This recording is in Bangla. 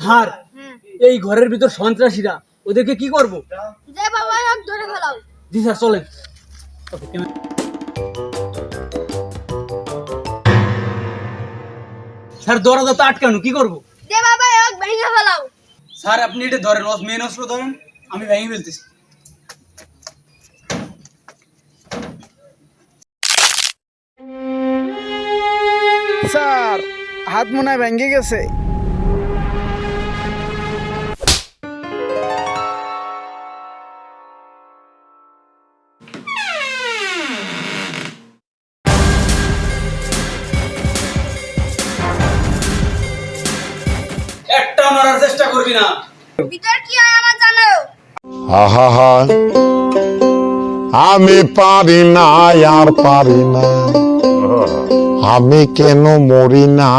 স্যার এই ঘরের ভিতর সন্ত্রাসীরা ওদেরকে কি করব? যে বাবা হোক ধরে ফেলাও। জি স্যার চলেন। স্যার দরজা তো আটকানো কি করব? যে বাবা হোক ভেঙে ফেলাও। স্যার আপনি এটা ধরেন মেন অস্ত্র ধরেন আমি ভেঙে ফেলতেছি। স্যার হাত মনে হয় ভেঙে গেছে। একটা মারার চেষ্টা করবি না। ভিতর কি হয় আমার জানো আহা আমি পারি না আর পারি না। আমি কেন মরি না?